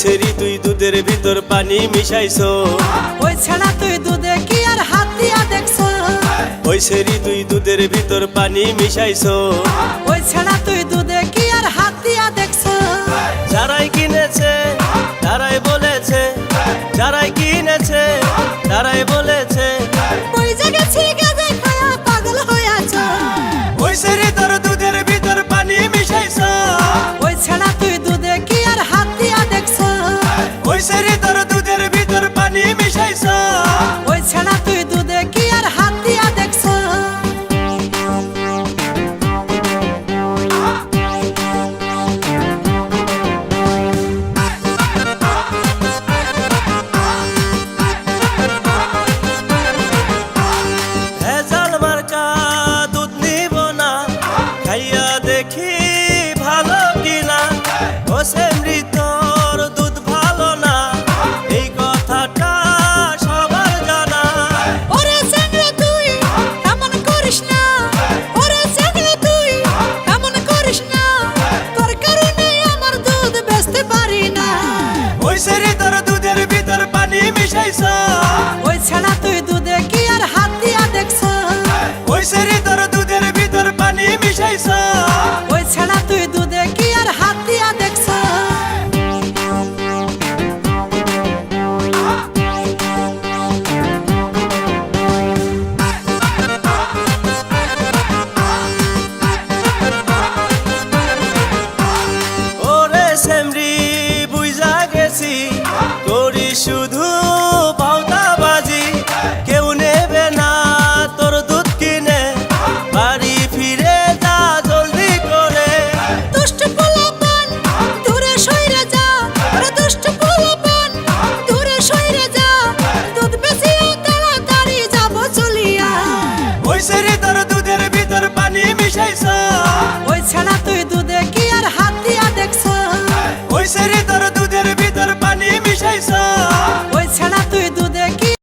সেরি তুই দুধের ভিতর পানি মিশাইছো। ওই ছাড়া তুই দুধে কি আর হাত দিয়া দেখছ? ওই সেরি তুই দুধের ভিতর পানি মিশাইছো। ওই ছাড়া তুই দুধে কি আর হাত দিয়া দেখছ? যারাই কিনেছে তারাই বলেছে। যারাই কিনেছে তারাই বলেছে। ওই গেছি গাজা খায়া পাগল হইয়াছ ওই সেরি ওই সেরি বুঝা করি শুধু